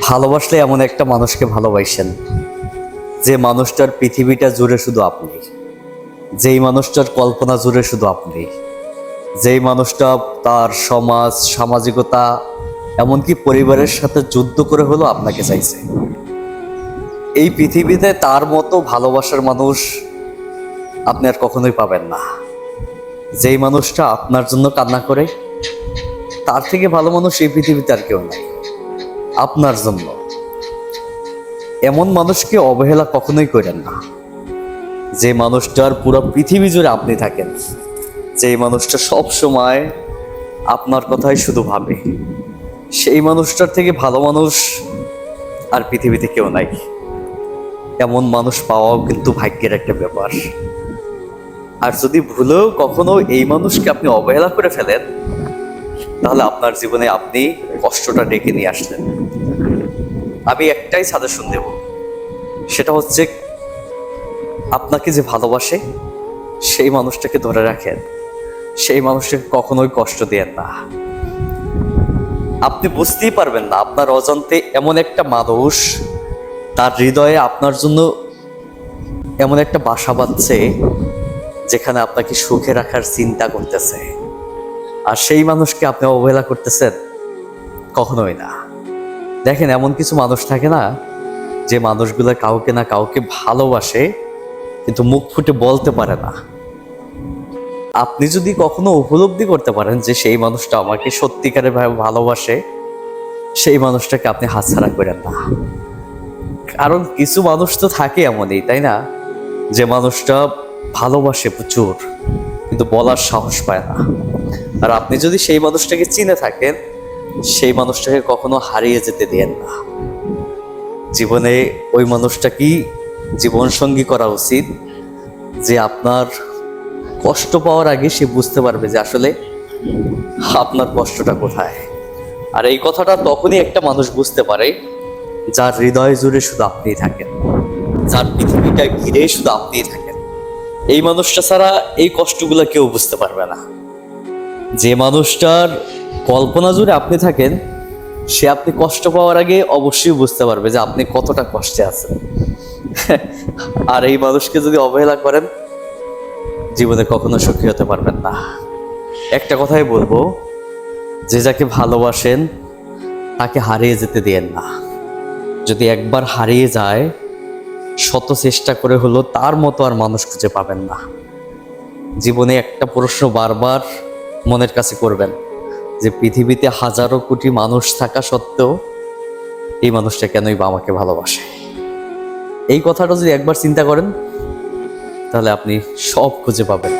ভালোবাসলে এমন একটা মানুষকে ভালোবাসেন যে মানুষটার পৃথিবীটা জুড়ে শুধু আপনি। যেই মানুষটার কল্পনা জুড়ে শুধু আপনি। যেই মানুষটা তার সমাজ, সামাজিকতা, এমনকি পরিবারের সাথে যুদ্ধ করে হলো আপনাকে চাইছে। এই পৃথিবীতে তার মতো ভালোবাসার মানুষ আপনি আর কখনোই পাবেন না। যেই মানুষটা আপনার জন্য কান্না করে, তার থেকে ভালো মানুষ এই পৃথিবীতে আর কেউ নাই। আপনার জন্য। এমন মানুষকে অবহেলা কখনোই করেন না। যে মানুষটার পুরো পৃথিবী জুড়ে আপনি থাকেন, যে মানুষটা সব সময় আপনার কথাই শুধু ভাবে। সেই মানুষটার থেকে ভালো মানুষ আর পৃথিবীতে কেউ নাই। এমন মানুষ পাওয়াও কিন্তু ভাগ্যের একটা ব্যাপার। আর যদি ভুলেও কখনো এই মানুষকে আপনি অবহেলা করে ফেলেন তাহলে আপনার জীবনে আপনি কষ্টটা ডেকে নিয়ে আসলেন। আমি একটাই সাজেশন দেব। সেটা হচ্ছে আপনাকে যে ভালোবাসে, সেই মানুষটাকে ধরে রাখেন। সেই মানুষটাকে কখনোই কষ্ট দেন না। আপনি বুঝতেই পারবেন না, আপনার অজান্তে এমন একটা মানুষ, তার হৃদয়ে আপনার জন্য এমন একটা বাসা বাঁধছে, যেখানে আপনাকে সুখে রাখার চিন্তা করতেছে। আর সেই মানুষকে আপনি অবহেলা করতেছেন, কখনোই না। দেখেন, এমন কিছু মানুষ থাকে না, যে মানুষগুলো কাউকে না কাউকে ভালোবাসে, কিন্তু মুখ ফুটে বলতে পারে না। আপনি যদি কখনো উপলব্ধি করতে পারেন যে সেই মানুষটা আমাকে সত্যিকারের ভাবে ভালোবাসে, সেই মানুষটাকে আপনি হাতছাড়া করেন না। কারণ কিছু মানুষ তো থাকে এমনই, তাই না? যে মানুষটা ভালোবাসে প্রচুর, কিন্তু বলার সাহস পায় না। আর আপনি যদি সেই মানুষটাকে চিনে থাকেন, সেই মানুষটাকে কখনো হারিয়ে যেতে দেন না। জীবনে ওই মানুষটাকেই জীবন সঙ্গী করা উচিত, যে আপনার কষ্ট পাওয়ার আগে সে বুঝতে পারবে যে আসলে আপনার কষ্টটা কোথায়। আর এই কথাটা তখনই একটা মানুষ বুঝতে পারে, যার হৃদয় জুড়ে শুধু আপনিই থাকেন, যার পৃথিবীটা ঘিরে শুধু আপনিই থাকেন। এই মানুষটা ছাড়া এই কষ্টগুলো কেউ বুঝতে পারবে না। যে মানুষটার কল্পনা জুড়ে আপনি থাকেন, সে আপনি কষ্ট পাওয়ার আগে অবশ্যই বুঝতে পারবে যে আপনি কতটা কষ্টে আছেন। আর এই মানুষকে যদি অবহেলা করেন, জীবনে কখনো সুখী হতে পারবেন না। একটা কথাই বলব, যে যাকে ভালোবাসেন, তাকে হারিয়ে যেতে দিয়েন না। যদি একবার হারিয়ে যায়, শত চেষ্টা করে হলো তার মতো আর মানুষ খুঁজে পাবেন না। জীবনে একটা প্রশ্ন বারবার মনের কাছে করবেন যে পৃথিবীতে হাজারো কোটি মানুষ থাকা সত্ত্বেও এই মানুষটা কেনই বা আমাকে ভালোবাসে? এই কথাটা যদি একবার চিন্তা করেন, তাহলে আপনি সব খুঁজে পাবেন।